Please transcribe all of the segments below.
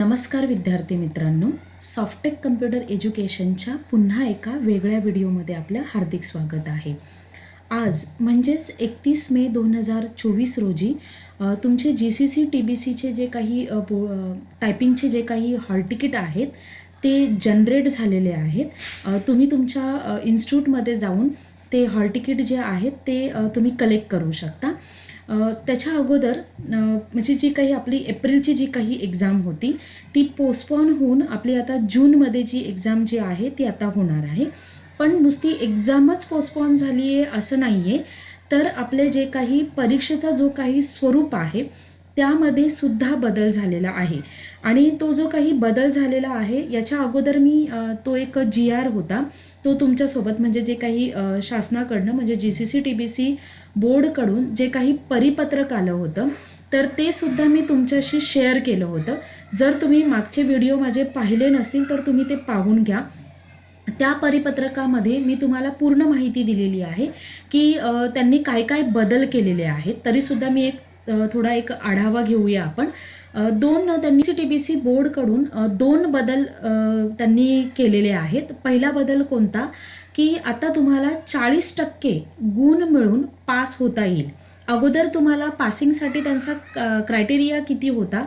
नमस्कार विद्यार्थी मित्रांनो सॉफ्टेक कम्प्युटर एज्युकेशनच्या पुन्हा एका वेगळ्या व्हिडिओमध्ये आपलं हार्दिक स्वागत आहे. आज म्हणजेच एकतीस मे दोन हजार चोवीस रोजी तुमचे G C C T B सीचे जे काही बो टायपिंगचे जे काही हॉल तिकीट आहेत ते जनरेट झालेले आहेत. तुम्ही तुमच्या इन्स्टिट्यूटमध्ये जाऊन ते हॉल तिकीट जे आहेत ते तुम्ही कलेक्ट करू शकता. त्याच्या अगोदर म्हणजे जी काही आपली एप्रिलची जी काही एक्झाम होती ती पोस्टपॉन होऊन आपली आता जूनमध्ये जी एक्झाम जी आहे ती आता होणार आहे. पण नुसती एक्झामच पोस्टपॉन झाली आहे असं नाही आहे तर आपले जे काही परीक्षेचा जो काही स्वरूप आहे त्यामध्ये सुद्धा बदल झालेला आहे. आणि तो जो काही बदल झालेला आहे याच्या अगोदर मी तो एक जी आर होता. तो तुमच्यासोबत म्हणजे जे काही शासनाकडनं म्हणजे G C C T B C बोर्डकडून जे काही परिपत्रक आलं होतं तर ते सुद्धा मी तुमच्याशी शेअर केलं होतं. जर तुम्ही मागचे व्हिडिओ माझे पाहिले नसतील तर तुम्ही ते पाहून घ्या. त्या परिपत्रकामध्ये मी तुम्हाला पूर्ण माहिती दिलेली आहे की त्यांनी काय काय बदल केलेले आहेत. तरीसुद्धा मी एक थोडा एक आढावा घेऊया आपण. दोन त्यांनी सी टी बी सी बोर्डकडून दोन बदल त्यांनी केलेले आहेत. पहिला बदल कोणता? की आता तुम्हाला चाळीस टक्के गुण मिळून पास होता येईल. अगोदर तुम्हाला पासिंगसाठी त्यांचा क्रायटेरिया किती होता?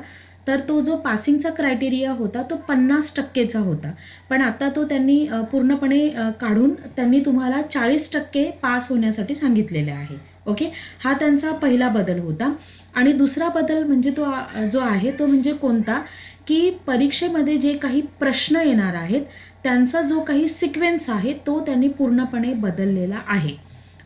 तर तो जो पासिंगचा क्रायटेरिया होता तो पन्नास टक्केचा होता. पण आता तो त्यांनी पूर्णपणे काढून त्यांनी तुम्हाला चाळीस टक्के पास होण्यासाठी सांगितलेले आहे. ओके? हा त्यांचा पहिला बदल होता. आणि दुसरा बदल म्हणजे तो जो आहे तो म्हणजे कोणता? की परीक्षेमध्ये जे काही प्रश्न येणार आहेत त्यांचा जो काही सिक्वेन्स आहे तो त्यांनी पूर्णपणे बदललेला आहे.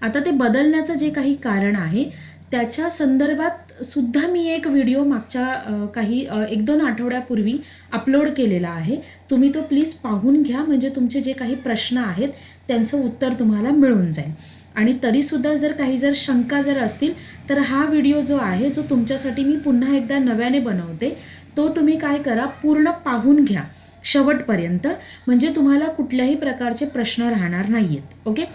आता ते बदलण्याचं जे काही कारण आहे त्याच्या संदर्भात सुद्धा मी एक व्हिडिओ मागच्या काही एक दोन आठवड्यापूर्वी अपलोड केलेला आहे. तुम्ही तो प्लीज पाहून घ्या म्हणजे तुमचे जे काही प्रश्न आहेत त्यांचं उत्तर तुम्हाला मिळून जाईल. आणि तरीसुद्धा जर काही जर शंका जर असतील तर हा व्हिडिओ जो आहे जो तुमच्यासाठी मी पुन्हा एकदा नव्याने बनवते तो तुम्ही काय करा पूर्ण पाहून घ्या. शेवटपर्यंत. म्हणजे तुम्हाला कुठल्याही प्रकारचे प्रश्न राहणार नाही आहेत ओके?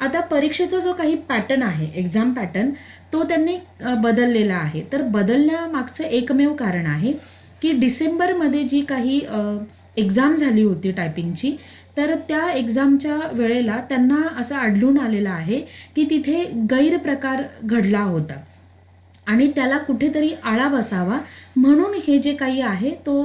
आता परीक्षेचा जो काही पॅटर्न आहे एक्झाम पॅटर्न तो त्यांनी बदललेला आहे. तर बदलण्यामागचं एकमेव कारण आहे की डिसेंबरमध्ये जी काही एक्झाम झाली होती टायपिंगची तर त्या एक्झामच्या वेळेला त्यांना असं आढळून आलेलं आहे की तिथे गैरप्रकार घडला होता. आणि त्याला कुठेतरी आळा बसावा म्हणून हे जे काही आहे तो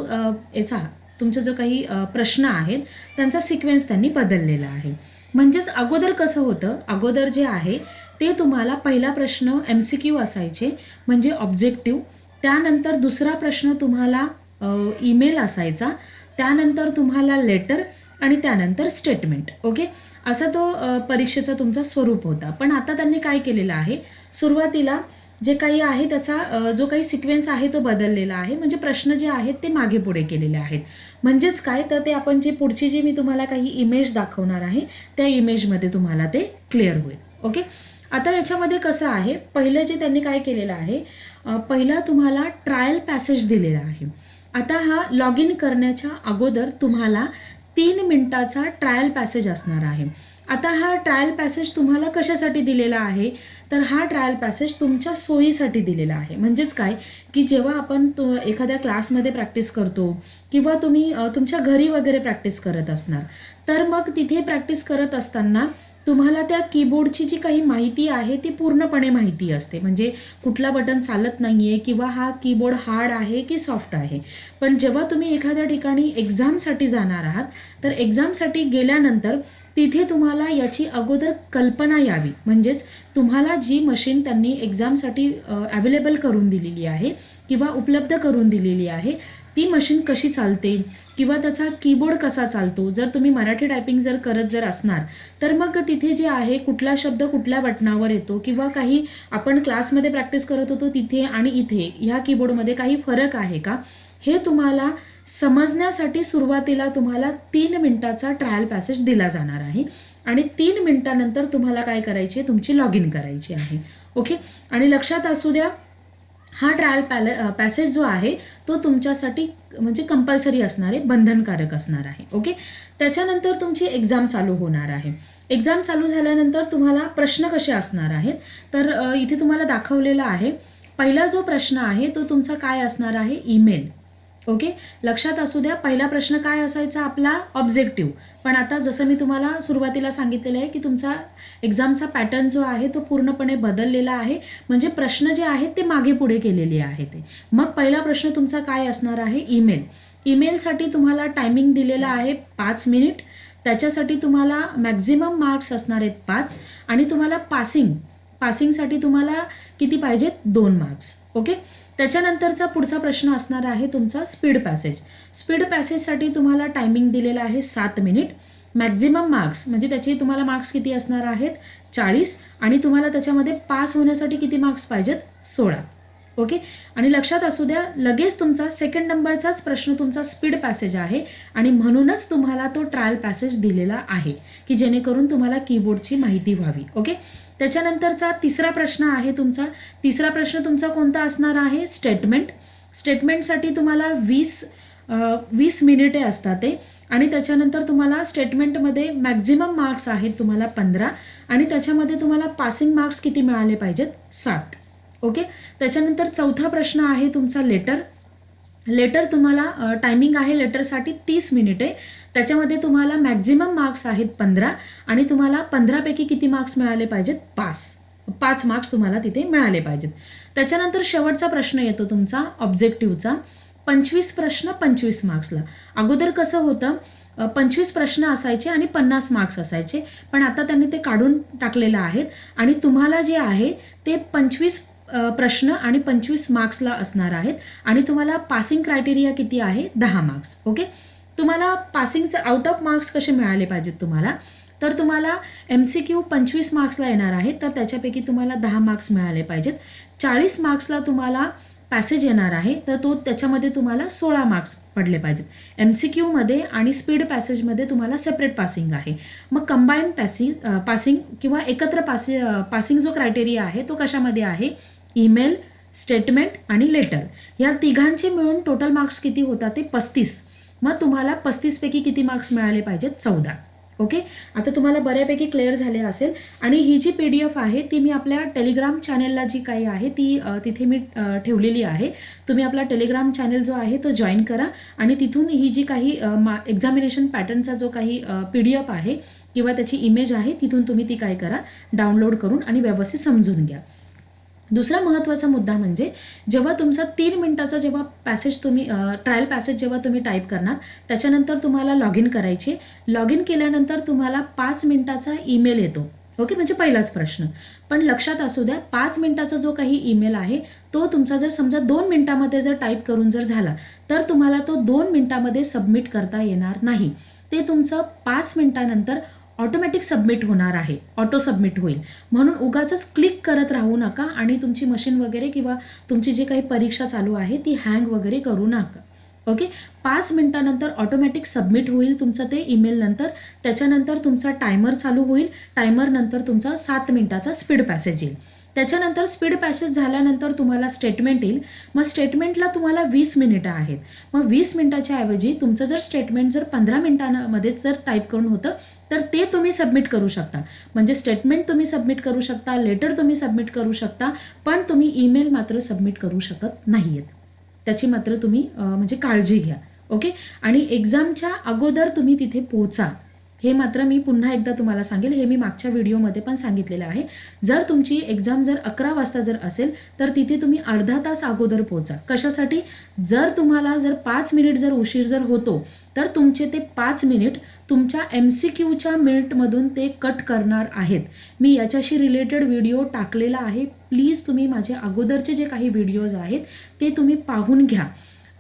याचा तुमचे जो काही प्रश्न आहेत त्यांचा सिक्वेन्स त्यांनी बदललेला आहे. म्हणजेच अगोदर कसं होतं? अगोदर जे आहे ते तुम्हाला पहिला प्रश्न एम सी क्यू असायचे म्हणजे ऑब्जेक्टिव्ह त्यानंतर दुसरा प्रश्न तुम्हाला ईमेल असायचा. त्यानंतर तुम्हाला लेटर आणि त्यानंतर स्टेटमेंट ओके असा तो परीक्षेचा तुमचा स्वरूप होता. पण आता त्यांनी काय केलेलं आहे? सुरुवातीला जे काही आहे त्याचा जो काही सिक्वेन्स आहे तो बदललेला आहे. म्हणजे प्रश्न जे आहेत ते मागे पुढे केलेले आहेत. म्हणजेच काय? तर ते आपण जे पुढची जी मी तुम्हाला काही इमेज दाखवणार आहे त्या इमेजमध्ये तुम्हाला ते क्लिअर होईल. ओके आता याच्यामध्ये कसं आहे? पहिलं जे त्यांनी काय केलेलं आहे पहिला तुम्हाला ट्रायल पॅसेज दिलेला आहे. आता हा लॉग इन करण्याच्या अगोदर तुम्हाला तीन मिनिटाचा ट्रायल पॅसेज असणार आहे. आता हा ट्रायल पॅसेज तुम्हाला कशासाठी दिलेला आहे? तर हा ट्रायल पॅसेज तुमच्या सोयीसाठी दिलेला आहे. म्हणजेच काय? की जेव्हा आपण तो एखाद्या क्लासमध्ये प्रॅक्टिस करतो किंवा तुम्ही तुमच्या घरी वगैरे प्रॅक्टिस करत असणार तर मग तिथे प्रॅक्टिस करत असताना तुम्हाला त्या कीबोर्डची जी काही माहिती आहे ती पूर्णपणे माहिती असते. म्हणजे कुठला बटन चालत नाही आहे किंवा हा कीबोर्ड हार्ड आहे की सॉफ्ट आहे. पण जेव्हा तुम्ही एखाद्या ठिकाणी एक्झामसाठी जाणार आहात तर एक्झामसाठी गेल्यानंतर तिथे तुम्हाला याची अगोदर कल्पना यावी. म्हणजेच तुम्हाला जी मशीन त्यांनी एक्झामसाठी अवेलेबल करून दिलेली आहे किंवा उपलब्ध करून दिलेली आहे ती मशीन कशी चालते किंवा त्याचा कीबोर्ड कसा चालतो? जर तुम्ही मराठी टायपिंग जर करत जर असणार तर मग तिथे जे आहे कुठला शब्द कुठल्या बटनावर येतो किंवा काही आपण क्लासमध्ये प्रॅक्टिस करत होतो तिथे आणि इथे ह्या कीबोर्डमध्ये काही फरक आहे का? हे तुम्हाला समजण्यासाठी सुरुवातीला तुम्हाला तीन मिनटाचा ट्रायल पॅसेज दिला जाणार आहे आणि तीन मिनटानंतर तुम्हाला काय करायची? आहे तुमची लॉग इन करायची आहे. ओके आणि लक्षात असू द्या हा ट्रायल पॅले पॅसेज जो आहे तो तुमच्यासाठी म्हणजे कंपल्सरी असणार आहे बंधनकारक असणार आहे ओके त्याच्यानंतर तुमची एक्झाम चालू होणार आहे. एक्झाम चालू झाल्यानंतर तुम्हाला प्रश्न कसे असणार आहेत? तर इथे तुम्हाला दाखवलेला आहे पहिला जो प्रश्न आहे तो तुमचा काय असणार आहे? Email okay? लक्षात असू द्या पहिला प्रश्न काय असायचा आपला? ऑब्जेक्टिव्ह पण आता जसं मी तुम्हाला सुरुवातीला सांगितलेलं आहे की तुमचा एक्झामचा पॅटर्न जो आहे तो पूर्णपणे बदललेला आहे. म्हणजे प्रश्न जे आहेत ते मागे पुढे केलेले आहे ते. मग पहिला प्रश्न तुमचा काय असणार आहे? ईमेल ईमेलसाठी तुम्हाला टायमिंग दिलेला आहे पाच मिनिट त्याच्यासाठी तुम्हाला मॅक्झिमम मार्क्स असणार आहेत पाच. आणि तुम्हाला पासिंग पासिंगसाठी तुम्हाला किती पाहिजेत? दोन मार्क्स ओके? त्याच्यानंतरचा पुढचा प्रश्न असणार आहे तुमचा स्पीड पॅसेज स्पीड पॅसेजसाठी तुम्हाला टायमिंग दिलेला आहे सात मिनिट मॅक्झिमम मार्क्स म्हणजे त्याचे तुम्हाला मार्क्स किती असणार आहेत? चाळीस. आणि तुम्हाला त्याच्यामध्ये पास होण्यासाठी किती मार्क्स पाहिजेत? सोळा. ओके? आणि लक्षात असू द्या लगेच तुमचा सेकंड नंबरचाच प्रश्न तुमचा स्पीड पॅसेज आहे आणि म्हणूनच तुम्हाला तो ट्रायल पॅसेज दिलेला आहे की जेणेकरून तुम्हाला कीबोर्डची माहिती व्हावी. ओके? त्याच्यानंतरचा तिसरा प्रश्न आहे तुमचा. तिसरा प्रश्न तुमचा कोणता असणार आहे? स्टेटमेंट स्टेटमेंटसाठी तुम्हाला वीस वीस मिनिटे असतात ते. आणि त्याच्यानंतर तुम्हाला स्टेटमेंटमध्ये मॅक्झिमम मार्क्स आहेत तुम्हाला पंधरा. आणि त्याच्यामध्ये तुम्हाला पासिंग मार्क्स किती मिळाले पाहिजेत? सात. ओके त्याच्यानंतर चौथा प्रश्न आहे तुमचा लेटर लेटर तुम्हाला टायमिंग आहे लेटरसाठी तीस मिनिटे त्याच्यामध्ये तुम्हाला मॅक्झिमम मार्क्स आहेत पंधरा आणि तुम्हाला पंधरापैकी किती मार्क्स मिळाले पाहिजेत? पास पाच मार्क्स तुम्हाला तिथे मिळाले पाहिजेत. त्याच्यानंतर शेवटचा प्रश्न येतो तुमचा ऑब्जेक्टिव्हचा पंचवीस प्रश्न पंचवीस मार्क्सला अगोदर कसं होतं? पंचवीस प्रश्न असायचे आणि पन्नास मार्क्स असायचे. पण आता त्यांनी ते काढून टाकलेलं आहेत आणि तुम्हाला जे आहे ते पंचवीस प्रश्न आणि पंचवीस मार्क्सला असणार आहेत. आणि तुम्हाला पासिंग क्रायटेरिया किती आहे? दहा मार्क्स. ओके? तुम्हाला पासिंगचं आउट ऑफ मार्क्स कसे मिळाले पाहिजेत तुम्हाला? तर तुम्हाला एम सी क्यू पंचवीस मार्क्सला येणार आहेत तर त्याच्यापैकी तुम्हाला दहा मार्क्स मिळाले पाहिजेत. चाळीस मार्क्सला तुम्हाला पॅसेज येणार आहे. तर तो त्याच्यामध्ये तुम्हाला सोळा मार्क्स पडले पाहिजेत. एम सी क्यूमध्ये आणि स्पीड पॅसेजमध्ये तुम्हाला सेपरेट पासिंग आहे. मग कंबाईन पॅसिंग पासिंग किंवा एकत्र पासि पासिंग जो क्रायटेरिया आहे तो कशामध्ये आहे? ईमेल स्टेटमेंट आणि लेटर. या तिघांचे मिळून टोटल मार्क्स किती होतात ते पस्तीस. मग तुम्हाला पस्तीसपैकी किती मार्क्स मिळाले पाहिजेत? चौदा. ओके आता तुम्हाला बऱ्यापैकी क्लिअर झाले असेल. आणि ही जी पी डी एफ आहे ती मी आपल्या टेलिग्राम चॅनेलला जी काही आहे ती तिथे मी ठेवलेली आहे. तुम्ही आपला टेलिग्राम चॅनेल जो आहे तो जॉईन करा. आणि तिथून ही जी काही मा एक्झामिनेशन पॅटर्नचा जो काही पी डी एफ आहे किंवा त्याची इमेज आहे तिथून तुम्ही ती काय करा डाउनलोड करून आणि व्यवस्थित समजून घ्या. दुसरा महत्त्वाचा मुद्दा म्हणजे जेव्हा तुमचा तीन मिनिटाचा जेव्हा पॅसेज तुम्ही ट्रायल पॅसेज जेव्हा तुम्ही टाईप करणार त्याच्यानंतर तुम्हाला लॉग इन करायचे लॉग इन केल्यानंतर तुम्हाला पाच मिनिटाचा ईमेल येतो. ओके म्हणजे पहिलाच प्रश्न. पण लक्षात असू द्या पाच मिनिटाचा जो काही ईमेल आहे तो तुमचा जर समजा दोन मिनिटामध्ये जर टाईप करून जर झाला तर तुम्हाला तो दोन मिनिटामध्ये सबमिट करता येणार नाही. ते तुमचं पाच मिनटानंतर ऑटोमॅटिक सबमिट होणार आहे. ऑटो सबमिट होईल. म्हणून उगाच क्लिक करत राहू नका आणि तुमची मशीन वगैरे किंवा तुमची जी काही परीक्षा चालू आहे ती हँग वगैरे करू नका. ओके? पाच मिनटानंतर ऑटोमॅटिक सबमिट होईल तुमचं ते ईमेल नंतर. त्याच्यानंतर तुमचा टायमर चालू होईल. टायमर नंतर तुमचा सात मिनिटाचा स्पीड पॅसेज येईल. त्याच्यानंतर स्पीड पॅसेज झाल्यानंतर तुम्हाला स्टेटमेंट येईल. मग स्टेटमेंटला तुम्हाला वीस मिनिटं आहेत. मग वीस मिनिटाच्या ऐवजी तुमचं जर स्टेटमेंट जर पंधरा मिनिटांमध्ये जर टाईप करून होतं तर ते तुम्ही सबमिट करू शकता. म्हणजे स्टेटमेंट तुम्ही सबमिट करू शकता लेटर तुम्ही सबमिट करू शकता पण तुम्ही ईमेल मात्र सबमिट करू शकत नाही आहेत त्याची मात्र तुम्ही म्हणजे काळजी घ्या. ओके आणि एक्झामच्या अगोदर तुम्ही तिथे पोहोचा हे मात्र मी पुन्हा एकदा तुम्हाला सांगेल. हे मी मागच्या व्हिडिओमध्ये पण सांगितलेलं आहे. जर तुमची एक्झाम जर अकरा वाजता जर असेल तर तिथे तुम्ही अर्धा तास अगोदर पोहोचा कशासाठी? जर तुम्हाला जर पाच मिनिट जर उशीर जर होतो तर तुमचे ते पाच मिनिट तुमच्या एम सी क्यूच्या मिनिटमधून ते कट करणार आहेत. मी याच्याशी रिलेटेड व्हिडिओ टाकलेला आहे. प्लीज तुम्ही माझे अगोदरचे जे काही व्हिडिओज आहेत ते तुम्ही पाहून घ्या.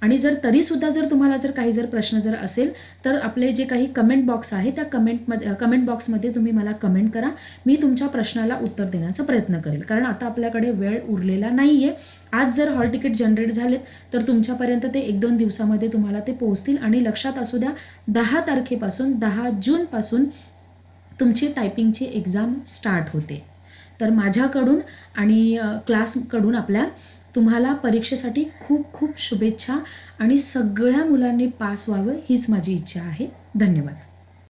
आणि जर तरीसुद्धा जर तुम्हाला जर काही जर प्रश्न जर असेल तर आपले जे काही कमेंट बॉक्स आहे त्या कमेंटमध्ये कमेंट बॉक्समध्ये तुम्ही मला कमेंट करा. मी तुमच्या प्रश्नाला उत्तर देण्याचा प्रयत्न करेल. कारण आता आपल्याकडे वेळ उरलेला नाही आहे आज जर हॉल तिकीट जनरेट झालेत तर तुमच्यापर्यंत ते एक दोन दिवसामध्ये तुम्हाला ते पोहोचतील. आणि लक्षात असू द्या दहा तारखेपासून दहा जूनपासून तुमची टायपिंगची एक्झाम स्टार्ट होते. तर माझ्याकडून आणि क्लासकडून आपल्या तुम्हाला परीक्षेसाठी खूप खूप शुभेच्छा आणि सगळ्या मुलांनी पास व्हावं हीच माझी इच्छा आहे. धन्यवाद.